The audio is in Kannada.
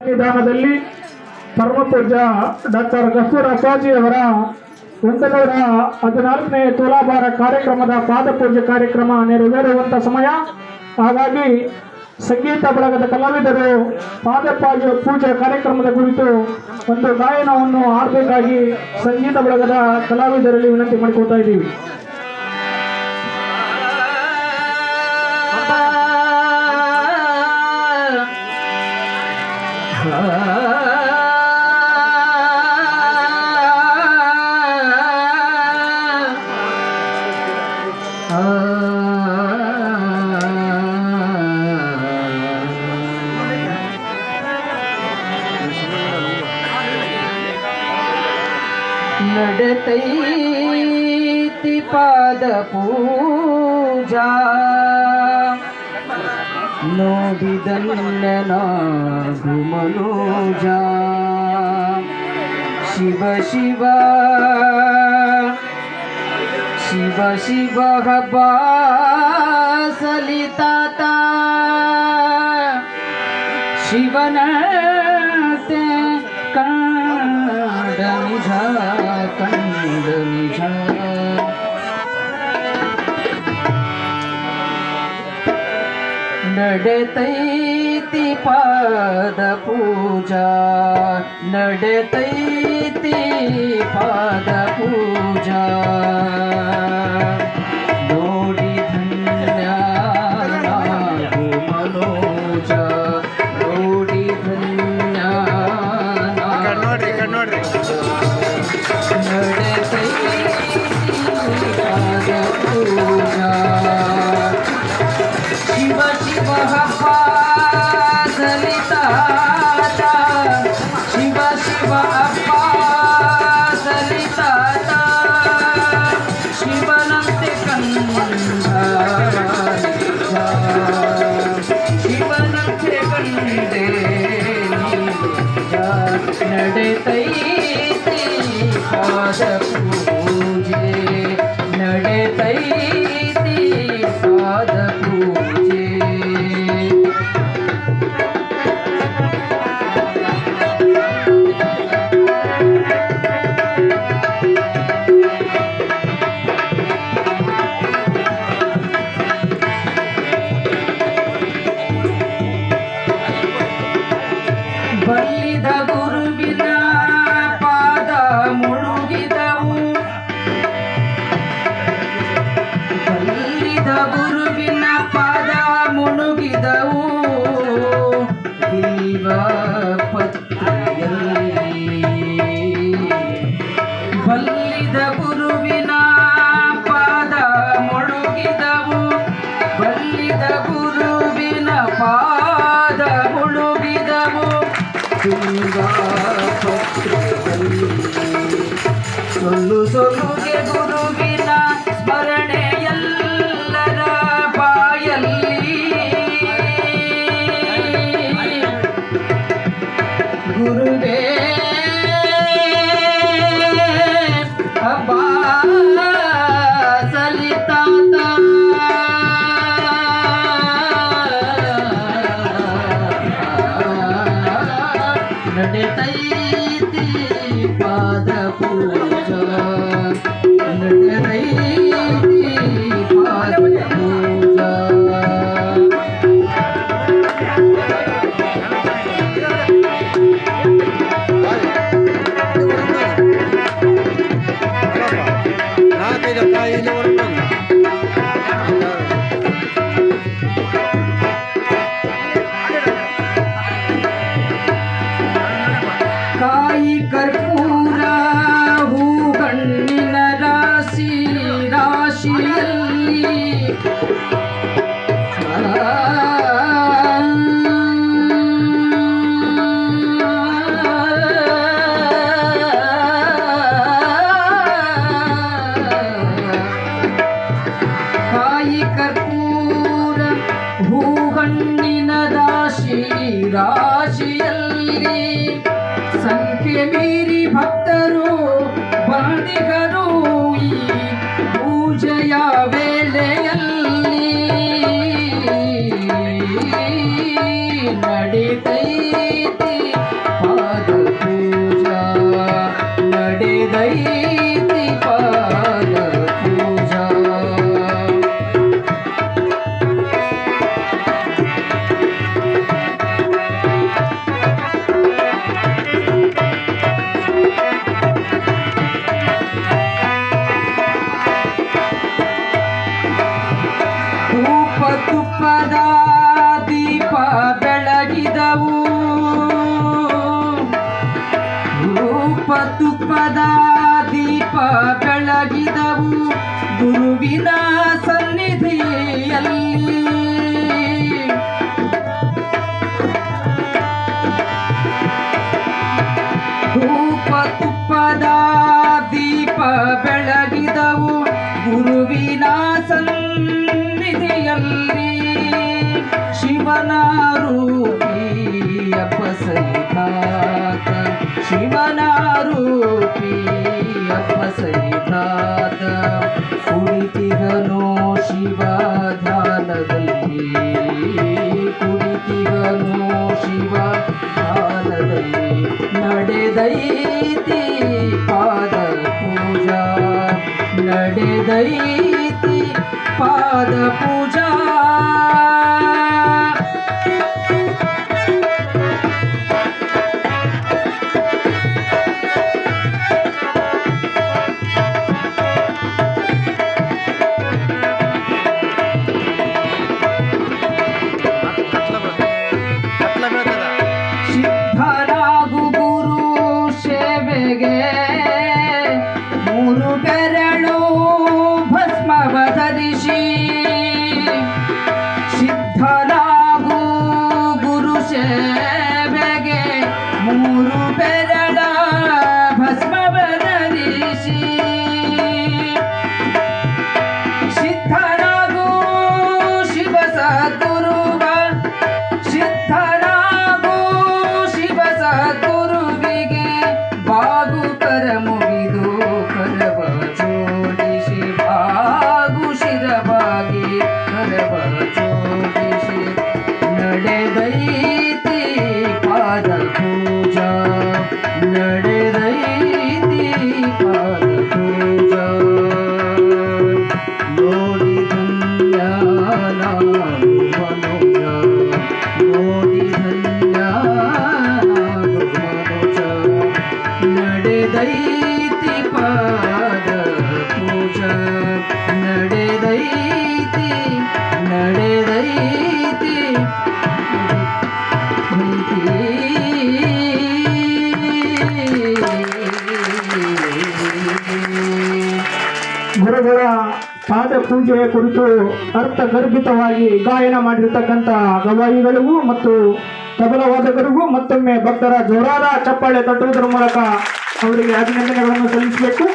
ನಿಧಾನದಲ್ಲಿ ಪರಮಪೂಜ್ಯ ಡಾಕ್ಟರ್ ಗಫೂರ್ ಅಪ್ಪಾಜಿ ಅವರ ಒಂದನೂರ ಹದಿನಾಲ್ಕನೇ ತೋಲಾಭಾರ ಕಾರ್ಯಕ್ರಮದ ಪಾದಪೂಜೆ ಕಾರ್ಯಕ್ರಮ ನೆರವೇರುವಂತ ಸಮಯ. ಹಾಗಾಗಿ ಸಂಗೀತ ಬಳಗದ ಕಲಾವಿದರು ಪಾದಪೂಜೆ ಪೂಜೆ ಕಾರ್ಯಕ್ರಮದ ಕುರಿತು ಒಂದು ಗಾಯನವನ್ನು ಆಡಬೇಕಾಗಿ ಸಂಗೀತ ಬಳಗದ ಕಲಾವಿದರಲ್ಲಿ ವಿನಂತಿ ಮಾಡಿಕೊಳ್ತಾ ಇದ್ದೀವಿ. ನಡತೈತಿ ಪಾದ ಪೂಜಾ ನೋಡಿದನ್ನನಾಗು ಮನೋಜ ಶಿವ ಶಿವ. ಶಿವ ಶಿವ ಸಲಿತಾತ ಶಿವನತೆ ಕಂಡ ನಿಜ ಕಂಡ ನಿಜ. ನಡತೈತಿ ಪಾದ ಪೂಜಾ ನಡೆತೈತಿ ಪಾದ ಪೂಜಾ ಪಾದ ಬಲ್ಲಿದ ಗುರುವಿನ ಕಣ್ಣಿನದಾಶಿ ರಾಶಿಯಲ್ಲಿ ಸಂಖ್ಯೆ ಮೀರಿ ಭಕ್ತರು ಬಾಣಿಗರು ಈ ಪೂಜೆಯ ವೇಳೆಯಲ್ಲಿ ನಡೆದೈತಿ ಪಾದ ಪೂಜಾ ನಡೆದೈ ತುಪ್ಪದ ದೀಪ ಬೆಳಗಿದವು ಗುರುವಿನ ಸನ್ನಿಧಿಯಲ್ಲಿ. ಧೂಪ ತುಪ್ಪದ ದೀಪ ಬೆಳಗಿದವು ಗುರುವಿನ ಸನ್ನಿಧಿಯಲ್ಲಿ. ಶಿವನ ರೂಪಿಯ ಸಹಿತಾತ ಶಿವನ ರೂಪಿಯ ಸಹಿತಾತ ಕುಳಿತಿಗನೋ ಶಿವ ಧ್ಯಾನದಲ್ಲಿ. ಕುಳಿತಿಗನೋ ಶಿವ ಧ್ಯಾನದಲ್ಲಿ ನಡೆದೈತಿ ಪಾದ ಪೂಜಾ ನಡೆದೈತಿ ಪಾದ ಪೂಜಾ. ಗುರುಗಳ ಪಾದ ಪೂಜೆಯ ಕುರಿತು ಅರ್ಥಗರ್ಭಿತವಾಗಿ ಗಾಯನ ಮಾಡಿರ್ತಕ್ಕಂಥ ಗವಾಯಿಗಳಿಗೂ ಮತ್ತು ತಬಲವಾದಕರಿಗೂ ಮತ್ತೊಮ್ಮೆ ಭಕ್ತರ ಜೋರಾದ ಚಪ್ಪಾಳೆ ತಟ್ಟುವುದರ ಮೂಲಕ ಅವರಿಗೆ ಅಭಿನಂದನೆಗಳನ್ನು ಸಲ್ಲಿಸಬೇಕು.